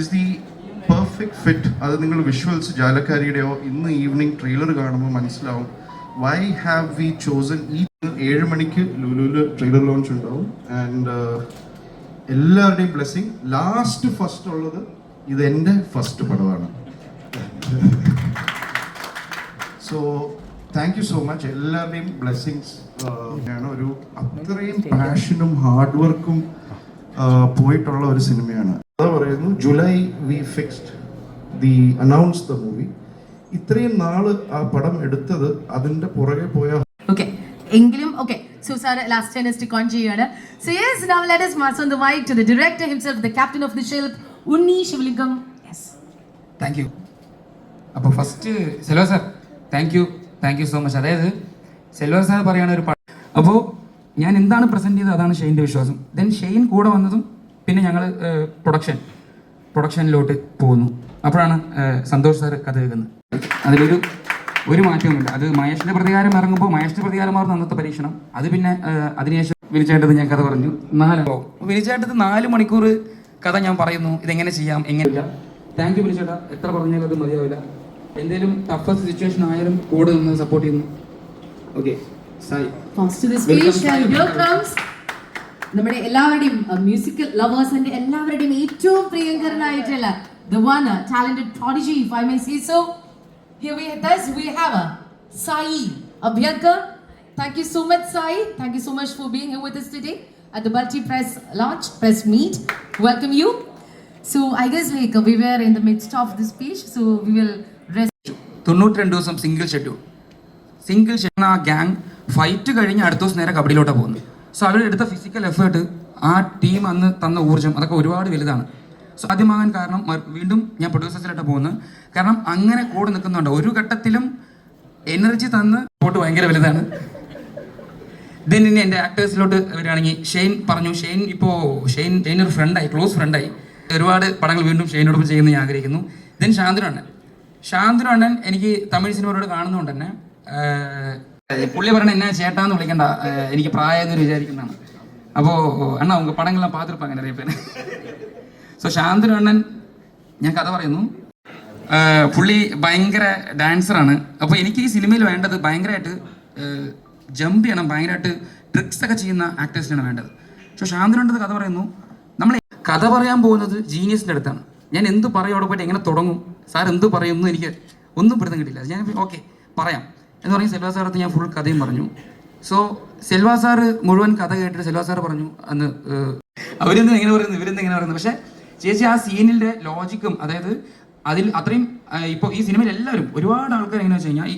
Is the perfect fit അത് നിങ്ങൾ visuals ജാലക്കാരിയുടെയോ ഇന്ന് ഈവനിങ് ട്രെയിലർ കാണുമ്പോൾ മനസ്സിലാവും. വൈ ഹാവ് വി ചോസൺ ഈ ഏഴ് മണിക്ക് ലുലുവിൽ ട്രെയിലർ ലോഞ്ച് ഉണ്ടാവും? ആൻഡ് എല്ലാവരുടെയും ബ്ലെസ്സിങ് ലാസ്റ്റ് ഫസ്റ്റ് ഉള്ളത് ഇത് എന്റെ ഫസ്റ്റ് പടമാണ്. So thank you so much എല്ലാവരുടെയും ബ്ലെസ്സിങ്സ് ആണ് ഒരു അത്രയും പാഷനും ഹാർഡ് വർക്കും പോയിട്ടുള്ള ഒരു സിനിമയാണ്. പറയുന്നു July we fixed the announce the movie ഇത്രയും നാൾ ആ പടം എടുത്തത് അതിന്റെ പുറകെ പോയ ഓക്കെ എങ്കിലും okay so sir last time stick on ചെയ്യാണ്. So yes now let us mass on the mic to the director himself the captain of the shelf Unni Sivalingam yes thank you അപ്പോൾ first sello sir thank you thank you so much അതായത് Selva sir പറയുന്ന ഒരു അപ്പോൾ ഞാൻ എന്താണ് present ചെയ്തത്? അതാണ് ഷെയിന്റെ വിശ്വാസം. ദെൻ ഷെയിൻ കൂടെ വന്നതും പിന്നെ ഞങ്ങൾ പ്രൊഡക്ഷൻ പ്രൊഡക്ഷനിലോട്ട് പോകുന്നു. അപ്പോഴാണ് സന്തോഷ് സാർ കഥ കേൾക്കുന്നത്. അതിലൊരു ഒരു മാറ്റവുമില്ല. അത് മഹേഷിന്റെ പ്രതികാരം ഇറങ്ങുമ്പോൾ മഹേഷിന്റെ പ്രതികാരമായിരുന്നു അന്നത്തെ പരീക്ഷണം. അത് പിന്നെ അതിനുശേഷം വിനിച്ചേട്ടത് ഞാൻ കഥ പറഞ്ഞു. നാലോ വിനിച്ചേട്ടത് നാല് മണിക്കൂർ കഥ ഞാൻ പറയുന്നു. ഇതെങ്ങനെ ചെയ്യാം? എങ്ങനെ താങ്ക് യു വിനിച്ചേട്ടാ. എത്ര പറഞ്ഞാലും അത് മതിയാവില്ല. എന്തെങ്കിലും ടഫസ്റ്റ് സിറ്റുവേഷൻ ആയാലും കൂടെ നിന്ന് സപ്പോർട്ട് ചെയ്യുന്നു. ഓക്കെ സായി. നമ്മുടെ എല്ലാവരുടെയും മ്യൂസിക്കൽ ലവേഴ്സിന്റെ എല്ലാവരുടെയും ഏറ്റവും പ്രിയങ്കരനായിട്ടുള്ള the one talented prodigy if my see so here we thus we have a Sai അഭ്യക thank you so much Sai thank you so much for being here with us today at the Balti Press launch press meet. Welcome you. So i guess like we were in the midst of the speech so we will rest. 92 ദിവസം single schedule single schedule ആ gang fight കഴിഞ്ഞ് അടുത്ത ദിവസം നേരെ കബഡിയിലോട്ടാണ് പോകുന്നത്. So അവർ എടുത്ത physical effort ആ ടീം അന്ന് തന്ന ഊർജം അതൊക്കെ ഒരുപാട് വലുതാണ്. സോ ആദ്യമാകാൻ കാരണം വീണ്ടും ഞാൻ പ്രൊഡ്യൂസേഴ്സിലോട്ട് പോകുന്നത്. കാരണം അങ്ങനെ കൂടെ നിൽക്കുന്നുണ്ട്. ഒരു ഘട്ടത്തിലും എനർജി തന്ന് പോട്ട് ഭയങ്കര വലുതാണ്. ദെൻ ഇനി എന്റെ ആക്ടേഴ്സിലോട്ട് വരികയാണെങ്കിൽ ഷെയ്ൻ പറഞ്ഞു ഷെയ്ൻ ഇപ്പോൾ ഷെയ്ൻ ഷെയ്ൻ ഒരു ഫ്രണ്ടായി ക്ലോസ് ഫ്രണ്ടായി ഒരുപാട് പടങ്ങൾ വീണ്ടും ഷെയ്നോടൊപ്പം ചെയ്യുന്ന ഞാൻ ആഗ്രഹിക്കുന്നു. ദെൻ ശാന്തനു അണ്ണൻ ശാന്തനു അണ്ണൻ എനിക്ക് തമിഴ് സിനിമയോട് കാണുന്നതുകൊണ്ട് തന്നെ புள்ளி എന്നെ என்ன சேட்டான்னு വിളിക്കണ്ട എനിക്ക് പ്രായമെന്ന് വിചാരിക്കുന്നതാണ്. അപ്പോ അണ്ണാ ഉങ്ക പടങ്ങളെല്ലാം பார்த்துருப்பாங்க നിറയെ പേര് സോ ശാന്തനു അണ്ണൻ ഞാൻ കഥ പറയുന്നു. പുള്ളി ഭയങ്കര ഡാൻസറാണ്. അപ്പൊ എനിക്ക് ഈ സിനിമയിൽ വേണ്ടത് ഭയങ്കരമായിട്ട് ജമ്പ് ചെയ്യണം ഭയങ്കരമായിട്ട് ട്രിക്സ് ഒക്കെ ചെയ്യുന്ന ആക്ടേഴ്സിനാണ് വേണ്ടത്. സോ ശാന്തനുണ്ടത് കഥ പറയുന്നു. നമ്മൾ കഥ പറയാൻ പോകുന്നത് ജീനിയസിന്റെ അടുത്താണ്. ഞാൻ എന്ത് പറയും അവിടെ പോയിട്ട് എങ്ങനെ തുടങ്ങും? സാർ എന്ത് പറയുന്നു എനിക്ക് ഒന്നും പിടുത്തം കിട്ടില്ല ഞാൻ ഓക്കെ പറയാം. എന്ന് പറഞ്ഞ് സെൽവാ സാറത്ത് ഞാൻ ഫുൾ കഥയും പറഞ്ഞു. സോ സെൽവാ സാറ് മുഴുവൻ കഥ കേട്ടിട്ട് സെൽവാ സാറ് പറഞ്ഞു അന്ന് ഏഹ്, എങ്ങനെ പറയുന്നു ഇവരെന്ത് എങ്ങനെ പറയുന്നു? പക്ഷേ ചേച്ചി ആ സീനിന്റെ ലോജിക്കും അതായത് അതിൽ അത്രയും ഇപ്പോൾ ഈ സിനിമയിൽ എല്ലാവരും ഒരുപാട് ആൾക്കാർ എങ്ങനെയാ വെച്ച് കഴിഞ്ഞാൽ